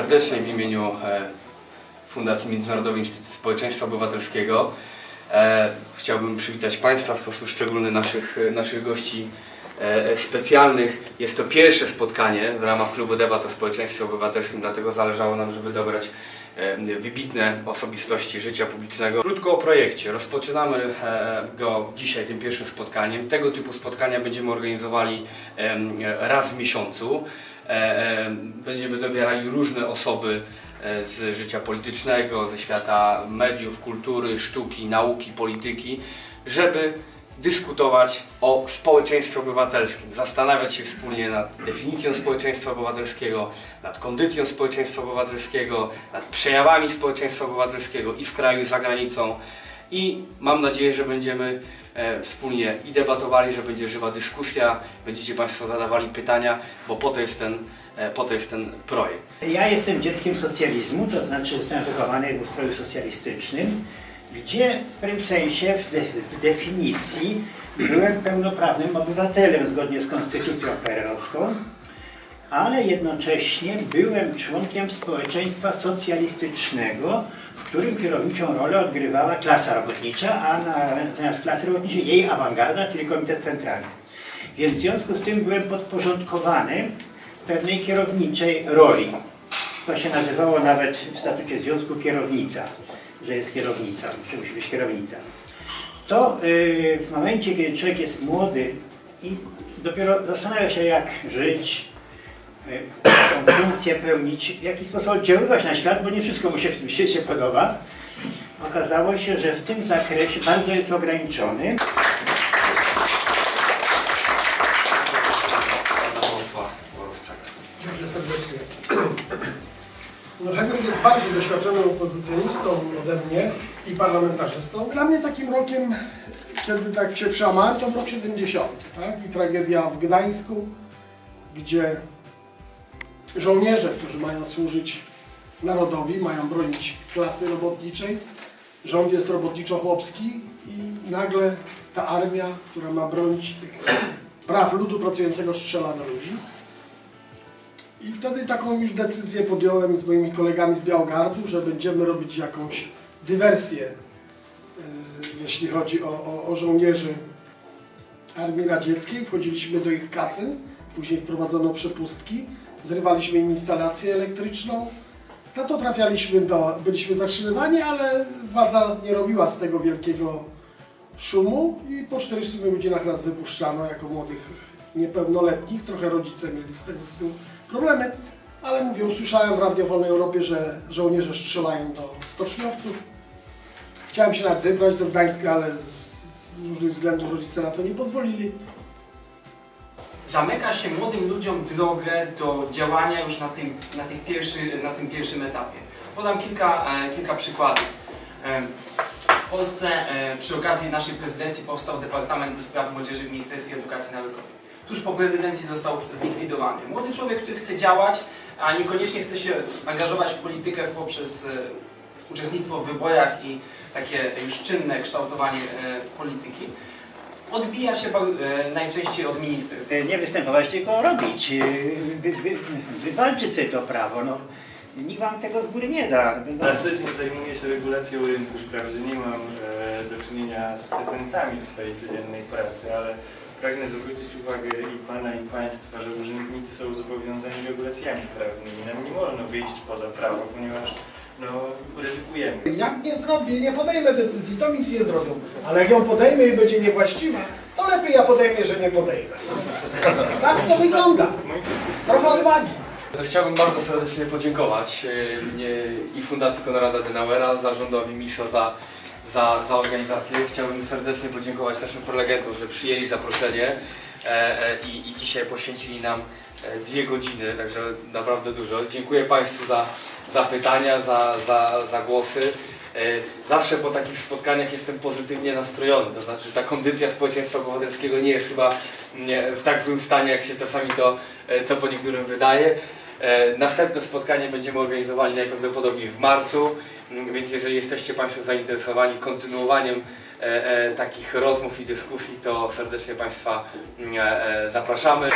Serdecznie w imieniu e, Fundacji Międzynarodowy Instytut Społeczeństwa Obywatelskiego. E, Chciałbym przywitać Państwa, w sposób szczególny naszych, naszych gości e, specjalnych. Jest to pierwsze spotkanie w ramach Klubu Debat o Społeczeństwie Obywatelskim, dlatego zależało nam, żeby dobrać e, wybitne osobistości życia publicznego. Krótko o projekcie. Rozpoczynamy e, go dzisiaj tym pierwszym spotkaniem. Tego typu spotkania będziemy organizowali raz w miesiącu. E, e, Będziemy dobierali różne osoby e, z życia politycznego, ze świata mediów, kultury, sztuki, nauki, polityki, żeby dyskutować o społeczeństwie obywatelskim, zastanawiać się wspólnie nad definicją społeczeństwa obywatelskiego, nad kondycją społeczeństwa obywatelskiego, nad przejawami społeczeństwa obywatelskiego i w kraju, i za granicą. I mam nadzieję, że będziemy e, wspólnie i debatowali, że będzie żywa dyskusja, będziecie Państwo zadawali pytania, bo po to jest ten, e, po to jest ten projekt. Ja jestem dzieckiem socjalizmu, to znaczy jestem wychowany w ustroju socjalistycznym, gdzie w pewnym sensie w, de, w definicji byłem pełnoprawnym obywatelem zgodnie z konstytucją perelowską, ale jednocześnie byłem członkiem społeczeństwa socjalistycznego, w którym kierowniczą rolę odgrywała klasa robotnicza, a na, zamiast klasy robotniczej jej awangarda, czyli Komitet Centralny. Więc w związku z tym byłem podporządkowany pewnej kierowniczej roli. To się nazywało nawet w statucie związku kierownica, że jest kierownica, że musi być kierownica. To yy, w momencie, kiedy człowiek jest młody i dopiero zastanawia się, jak żyć, tą funkcję pełnić, w jaki sposób oddziaływać na świat, bo nie wszystko mu się w tym świecie podoba, okazało się, że w tym zakresie bardzo jest ograniczony. No Henryk jest bardziej doświadczonym opozycjonistą ode mnie i parlamentarzystą. Dla mnie takim rokiem, kiedy tak się przełamałem, to rok 70, tak? I tragedia w Gdańsku, gdzie żołnierze, którzy mają służyć narodowi, mają bronić klasy robotniczej, rząd jest robotniczo-chłopski i nagle ta armia, która ma bronić tych praw ludu pracującego, strzela do ludzi. I wtedy taką już decyzję podjąłem z moimi kolegami z Białogardu, że będziemy robić jakąś dywersję, e, jeśli chodzi o, o, o żołnierzy Armii Radzieckiej. Wchodziliśmy do ich kasyn, później wprowadzono przepustki, zrywaliśmy instalację elektryczną. Za to trafialiśmy do, byliśmy zatrzymywani, ale władza nie robiła z tego wielkiego szumu i po 40 godzinach nas wypuszczano jako młodych niepełnoletnich. Trochę rodzice mieli z tego tytułu problemy, ale mówię, usłyszałem w Radio Wolnej Europie, że żołnierze strzelają do stoczniowców. Chciałem się nawet wybrać do Gdańska, ale z różnych względów rodzice na to nie pozwolili. Zamyka się młodym ludziom drogę do działania już na tym, na tych pierwszy, na tym pierwszym etapie. Podam kilka, e, kilka przykładów. E, W Polsce e, przy okazji naszej prezydencji powstał Departament do Spraw Młodzieży w Ministerstwie Edukacji Narodowej. Tuż po prezydencji został zlikwidowany. Młody człowiek, który chce działać, a niekoniecznie chce się angażować w politykę poprzez uczestnictwo w wyborach i takie już czynne kształtowanie polityki, odbija się e, najczęściej od ministerstw. Nie występować, tylko robić. Yy, Wy, wy, wywalczyć sobie to prawo. No, nikt wam tego z góry nie da. No, Na co dzień zajmuję się regulacją rynku, wprawdzie nie mam e, do czynienia z patentami w swojej codziennej pracy, ale pragnę zwrócić uwagę i Pana i Państwa, że urzędnicy są zobowiązani regulacjami prawnymi. Nam nie wolno wyjść poza prawo, ponieważ no, ryzykujemy. Jak nie zrobię, nie podejmę decyzji, to nic nie zrobią. Ale jak ją podejmę i będzie niewłaściwa, to lepiej ja podejmę, że nie podejmę. Tak to wygląda. Trochę odwagi. To chciałbym bardzo serdecznie podziękować e, i Fundacji Konrada Denauera, zarządowi MISO za, za, za organizację. Chciałbym serdecznie podziękować naszym prelegentom, że przyjęli zaproszenie e, e, i, i dzisiaj poświęcili nam dwie godziny, także naprawdę dużo. Dziękuję Państwu za, za pytania, za, za, za głosy. E, Zawsze po takich spotkaniach jestem pozytywnie nastrojony, to znaczy ta kondycja społeczeństwa obywatelskiego nie jest chyba w tak złym stanie, jak się czasami to, e, to po niektórym wydaje. E, Następne spotkanie będziemy organizowali najprawdopodobniej w marcu, więc jeżeli jesteście Państwo zainteresowani kontynuowaniem e, e, takich rozmów i dyskusji, to serdecznie Państwa m, e, e, zapraszamy.